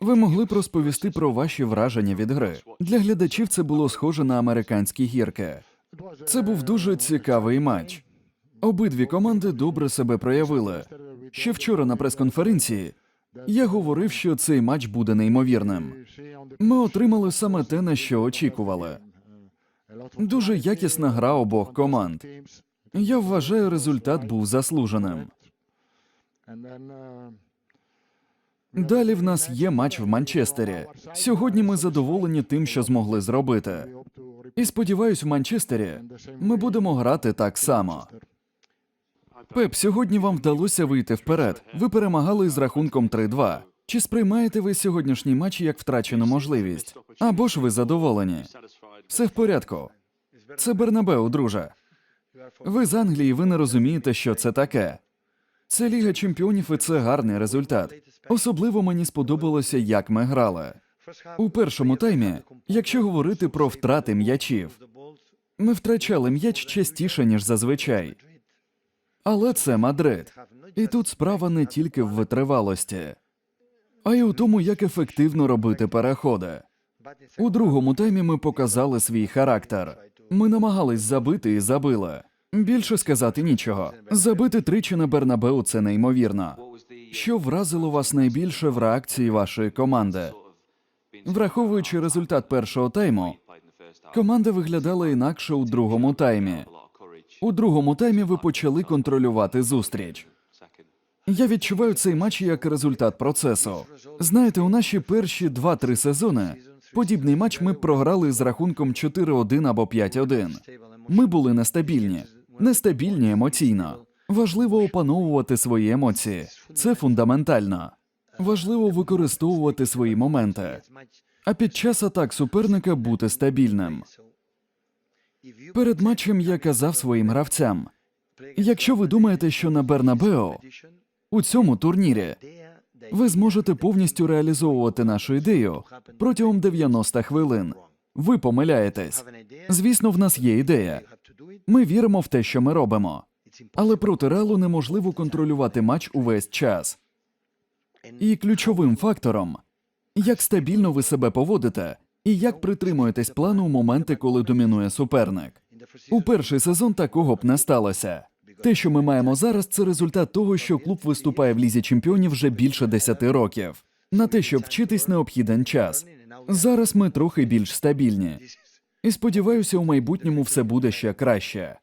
Ви могли б розповісти про ваші враження від гри. Для глядачів це було схоже на американські гірки. Це був дуже цікавий матч. Обидві команди добре себе проявили. Ще вчора на прес-конференції я говорив, що цей матч буде неймовірним. Ми отримали саме те, на що очікували. Дуже якісна гра обох команд. Я вважаю, результат був заслуженим. Далі в нас є матч в Манчестері. Сьогодні ми задоволені тим, що змогли зробити. І сподіваюсь, в Манчестері ми будемо грати так само. Пеп, сьогодні вам вдалося вийти вперед. Ви перемагали з рахунком 3-2. Чи сприймаєте ви сьогоднішній матч як втрачену можливість? Або ж ви задоволені? Все в порядку. Це Бернабеу, друже. Ви з Англії, ви не розумієте, що це таке. Це Ліга Чемпіонів і це гарний результат. Особливо мені сподобалося, як ми грали. У першому таймі, якщо говорити про втрати м'ячів, ми втрачали м'яч частіше, ніж зазвичай. Але це Мадрид. І тут справа не тільки в витривалості, а й у тому, як ефективно робити переходи. У другому таймі ми показали свій характер. Ми намагались забити і забили. Більше сказати нічого. Забити тричі на Бернабеу це неймовірно. Що вразило вас найбільше в реакції вашої команди? Враховуючи результат першого тайму, команда виглядала інакше у другому таймі. У другому таймі ви почали контролювати зустріч. Я відчуваю цей матч як результат процесу. Знаєте, у наші перші 2-3 сезони подібний матч ми програли з рахунком 4-1 або 5-1. Ми були нестабільні, нестабільні емоційно. Важливо опановувати свої емоції. Це фундаментально. Важливо використовувати свої моменти, а під час атак суперника бути стабільним. Перед матчем я казав своїм гравцям: якщо ви думаєте, що на Бернабео у цьому турнірі ви зможете повністю реалізовувати нашу ідею протягом 90 хвилин. Ви помиляєтесь. Звісно, в нас є ідея. Ми віримо в те, що ми робимо. Але проти Реалу неможливо контролювати матч увесь час. І ключовим фактором, як стабільно ви себе поводите, і як притримуєтесь плану у моменти, коли домінує суперник. У перший сезон такого б не сталося. Те, що ми маємо зараз, це результат того, що клуб виступає в лізі чемпіонів вже більше 10 років. На те, щоб вчитись, необхіден час. Зараз ми трохи більш стабільні. І сподіваюся, у майбутньому все буде ще краще.